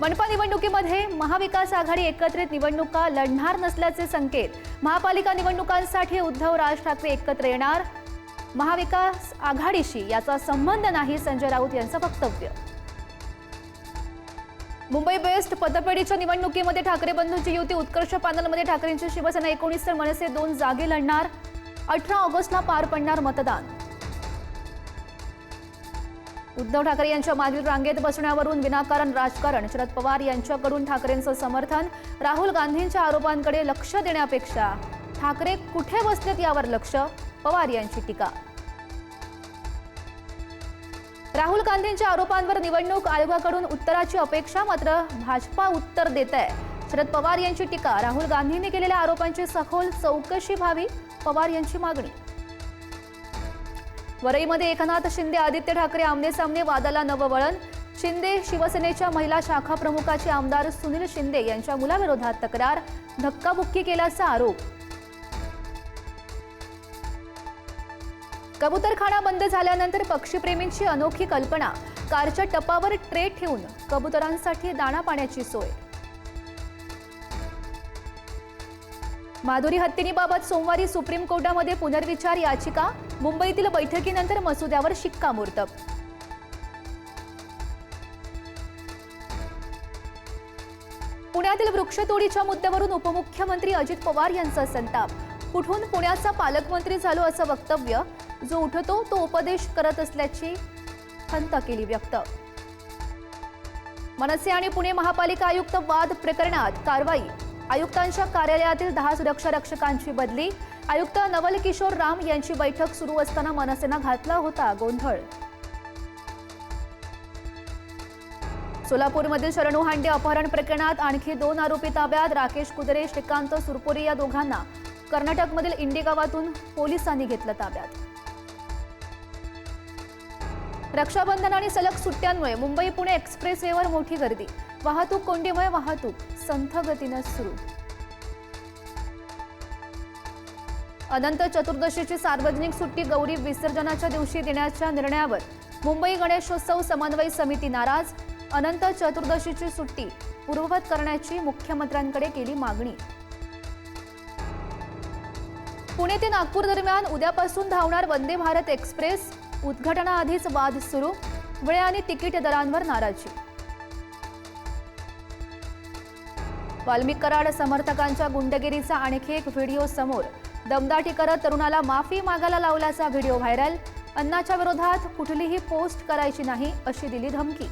मनपा निवडणुकीमध्ये महाविकास आघाडी एकत्रित निवडणुका लढणार नसल्याचे संकेत. महापालिका निवडणुकांसाठी उद्धव राज ठाकरे एकत्र येणार. महाविकास आघाडीशी याचा संबंध नाही संजय राऊत यांचं वक्तव्य. मुंबई बेस्ट पदपेढीच्या निवडणुकीमध्ये ठाकरे बंधूंची युती उत्कर्ष पॅनलमध्ये ठाकरेंची शिवसेना एकोणीस तर मनसे दोन जागे लढणार. अठरा ऑगस्टला पार पडणार मतदान. उद्धव ठाकरे यांच्या मागील रांगेत बसण्यावरून विनाकारण राजकारण शरद पवार यांच्याकडून ठाकरेंचं समर्थन राहुल गांधींच्या आरोपांकडे लक्ष देण्यापेक्षा ठाकरे कुठे बसलेत यावर लक्ष? पवार यांची टीका. राहुल गांधींच्या आरोपांवर निवडणूक आयोगाकडून उत्तराची अपेक्षा मात्र भाजपा उत्तर देत आहे शरद पवार यांची टीका राहुल गांधींनी केलेल्या आरोपांची सखोल चौकशी व्हावी पवार यांची मागणी. वरईमध्ये एकनाथ शिंदे आदित्य ठाकरे आमने सामने वादाला नवं वळण शिंदे शिवसेनेच्या महिला शाखा प्रमुखाचे आमदार सुनील शिंदे यांच्या मुलाविरोधात तक्रार. धक्काबुक्की केल्याचा आरोप. कबुतरखाना बंद झाल्यानंतर पक्षीप्रेमींची अनोखी कल्पना. कारच्या टपावर ट्रे ठेवून कबुतरांसाठी दाणा पाण्याची सोय. माधुरी हत्तीनीबाबत सोमवारी सुप्रीम कोर्टामध्ये पुनर्विचार याचिका. मुंबईतील बैठकीनंतर मसुद्यावर शिक्कामोर्तब. पुण्यातील वृक्षतोडीच्या मुद्द्यावरून उपमुख्यमंत्री अजित पवार यांचा संताप. कुठून पुण्याचा पालकमंत्री झालो असं वक्तव्य? जो उठतो तो उपदेश करत असल्याची खंत केली व्यक्त. मनसे आणि पुणे महापालिका आयुक्त वाद प्रकरणात कारवाई. आयुक्तांच्या कार्यालयातील दहा सुरक्षा रक्षकांची बदली. आयुक्त नवल किशोर राम यांची बैठक सुरू असताना मनसेनं घातला होता गोंधळ. सोलापूरमधील शरणू हांडे अपहरण प्रकरणात आणखी दोन आरोपी ताब्यात. राकेश कुदरे श्रीकांत सुरपुरे या दोघांना कर्नाटकमधील इंडी गावातून पोलिसांनी घेतलं ताब्यात. रक्षाबंधन आणि सलग सुट्ट्यांमुळे मुंबई पुणे एक्सप्रेसवेवर मोठी गर्दी. वाहतूक कोंडीमुळे वाहतूक संथ गतीनं सुरू. अनंत चतुर्दशीची सार्वजनिक सुट्टी गौरी विसर्जनाच्या दिवशी देण्याच्या निर्णयावर मुंबई गणेशोत्सव समन्वय समिती नाराज. अनंत चतुर्दशीची सुट्टी पूर्ववत करण्याची मुख्यमंत्र्यांकडे केली मागणी. पुणे ते नागपूर दरम्यान उद्यापासून धावणार वंदे भारत एक्सप्रेस. उद्घाटनाआधीच वाद सुरू. वेळ आणि तिकीट दरांवर नाराजी. वाल्मिक कराड समर्थकांच्या गुंडगिरीचा आणखी एक व्हिडिओ समोर दमदाटी करत तरुणाला माफी मागायला लावल्याचा व्हिडिओ व्हायरल. अन्नाच्या विरोधात कुठलीही पोस्ट करायची नाही अशी दिली धमकी.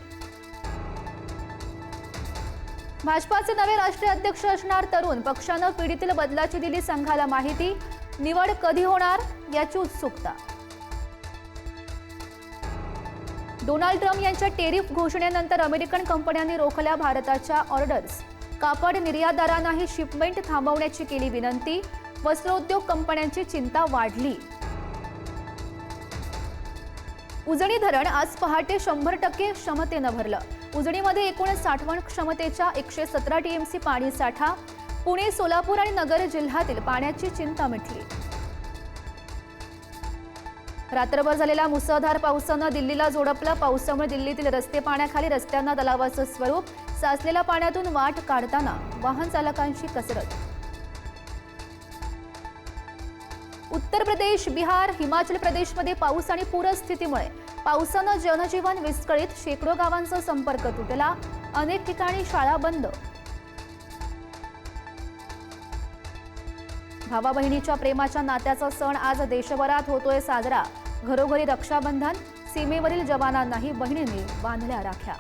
भाजपाचे नवे राष्ट्रीय अध्यक्ष असणार तरुण पक्षानं पिढीतील बदलाची दिली संघाला माहिती. निवड कधी होणार याची उत्सुकता. डोनाल्ड ट्रम्प यांच्या टेरिफ घोषणेनंतर अमेरिकन कंपन्यांनी रोखल्या भारताच्या ऑर्डर्स. कापड निर्यातदारांनाही शिपमेंट थांबवण्याची केली विनंती. वस्त्रोद्योग कंपन्यांची चिंता वाढली. उजणी धरण आज पहाटे शंभर टक्के क्षमतेनं भरलं. उजणीमध्ये एकूण साठवण क्षमतेच्या एकशे सतरा टीएमसी पाणी साठा पुणे सोलापूर आणि नगर जिल्ह्यातील पाण्याची चिंता मिटली. रात्रभर झालेल्या मुसळधार पावसानं दिल्लीला जोडपलं पावसामुळे दिल्लीतील रस्ते पाण्याखाली रस्त्यांना तलावाचं स्वरूप साचलेल्या पाण्यातून वाट काढताना वाहन चालकांची कसरत उत्तर प्रदेश बिहार हिमाचल प्रदेशमध्ये पाऊस आणि पूरस्थितीमुळे पावसानं जनजीवन विस्कळीत शेकडो गावांचा संपर्क तुटला. अनेक ठिकाणी शाळा बंद. भावा बहिणीच्या प्रेमाच्या नात्याचा सण आज देशभरात होतोय साजरा. घरोघरी रक्षाबंधन सीमेवरील जवानांनाही बहिणींनी बांधल्या राख्या.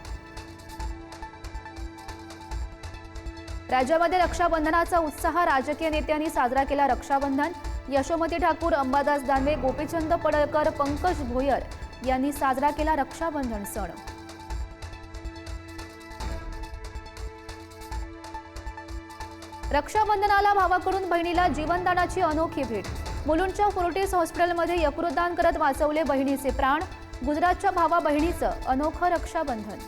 राज्यामध्ये रक्षाबंधनाचा उत्साह राजकीय नेत्यांनी साजरा केला रक्षाबंधन. यशोमती ठाकूर अंबादास दानवे गोपीचंद पडळकर पंकज भोयर यांनी साजरा केला रक्षाबंधन सण. रक्षाबंधनाला भावाकडून बहिणीला जीवनदानाची अनोखी भेट. मुलुंडच्या फोर्टिस हॉस्पिटलमध्ये यकृतदान करत वाचवले बहिणीचे प्राण. गुजरातच्या भावा बहिणीचं अनोखं रक्षाबंधन.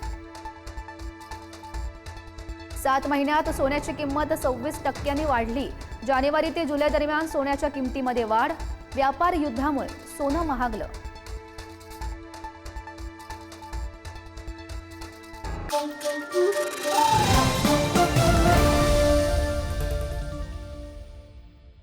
सात महिन्यात सोन्याची किंमत सव्वीस टक्क्यांनी वाढली. जानेवारी ते जुलै दरम्यान सोन्याच्या किमतीमध्ये वाढ व्यापार युद्धामुळे सोनं महागलं Thank you.